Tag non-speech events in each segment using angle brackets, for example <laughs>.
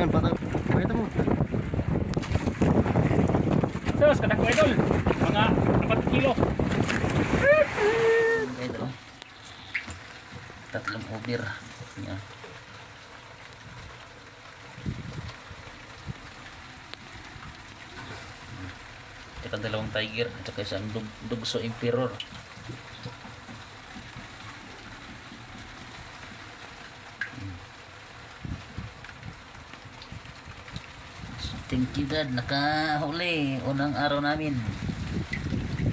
Ayan, patay. Kanak ko idol. Mga 4 kilo. Ito. Tatlong over. Yan. Tsaka dalawang tiger at saka isang dug dugso emperor. Thank you God, nakahuli. Unang araw namin.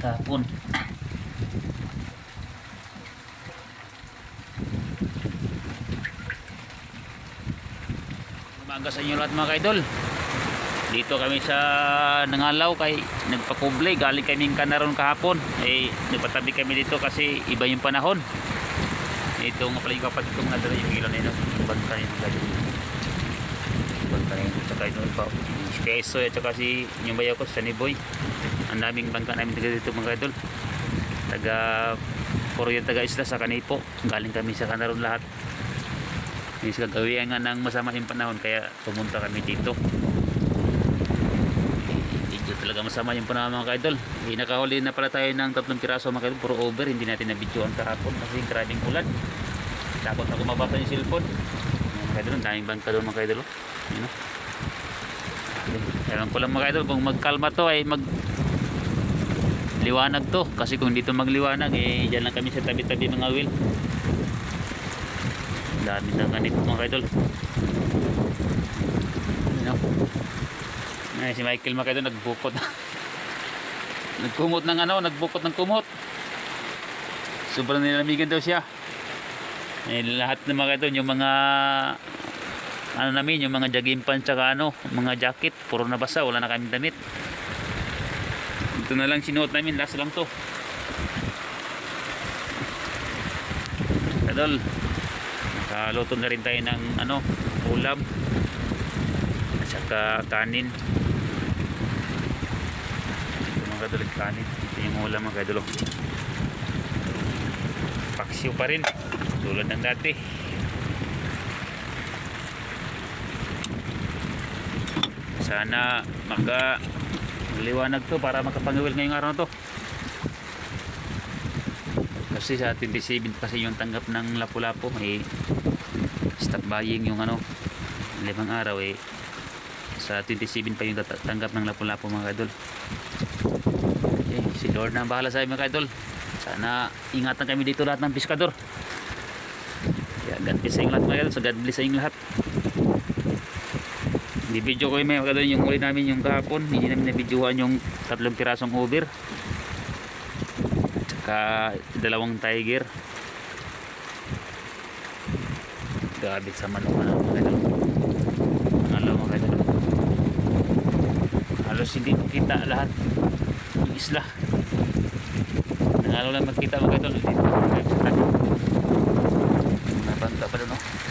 Kahapon. Umaga sa inyo lahat mga kaidol. Dito kami sa Nangalaw kay nagpakublay. Galing kami kanaron kahapon. Eh, nagpatabi kami dito kasi iba yung panahon. Ito nga pala yung kapatid ko mga dala yung ilaw na yun. Yung bantay Bantay yung tsaka yun pa. Si Keso at saka si yung bayaw ko, Sunny Boy. Ang daming bangka namin taga dito mga kaidol. Taga Puro yung taga isla sa Kanipo. Galing kami sa kanaron lahat. Sa gagawian nga ng masama yung panahon kaya pumunta kami dito. Medyo talaga masama yung panahon mga. Eh, nakahuli na pala tayo ng tatlong piraso mga kaidol. Puro over. Hindi natin na-videoan kahapon kasi grabing ulan. Takot ako mabasa yung cellphone. Mga kaidol, daming bangka doon mga kaidol. oh. Yun, oh. Ewan ko lang mga kaidol kung magkalma to ay mag liwanag to. Kasi kung dito magliwanag eh dyan lang kami sa tabi-tabi mga wheel dami na ganito mga kaidol you know ay, si Michael mga kaidol nagbukot. <laughs> Nagkumot ng ano nagbukot ng kumot. Sobrang nilamigan daw siya eh, lahat ng mga kaidol yung mga ano namin yung mga jogging pants tsaka ano mga jacket puro nabasa wala na kami damit. Ito na lang sinuot namin last lang to. Kadol nakaluto na rin tayo ng ano ulam at saka kanin. Ito mga kadol kanin. Ito yung ulam mga kadol paksiw pa rin. Tulad ng dati. Sana maka liwanag to para makapangiwil ngayong araw to. Kasi sa 27 kasi yung tanggap ng lapu-lapu may stop buying yung ano limang araw eh. Sa 27 pa yung tanggap ng lapu-lapu mga kadol okay, si Lord na bahala sa mga kadol sana ingatan kami dito lahat ng piskador. Kaya God bless sa inyo lahat mga kadol so God bless sa inyo lahat. Hindi video ko yung mga kadol yung uli namin yung kahapon hindi namin na-videohan yung tatlong pirasong over. Tsaka dalawang tiger. Gabit sa manok na mga kadol ano mga kadol halos hindi makita lahat yung isla Lalo lang magkita mo kayo doon. Nabanta pa doon. No?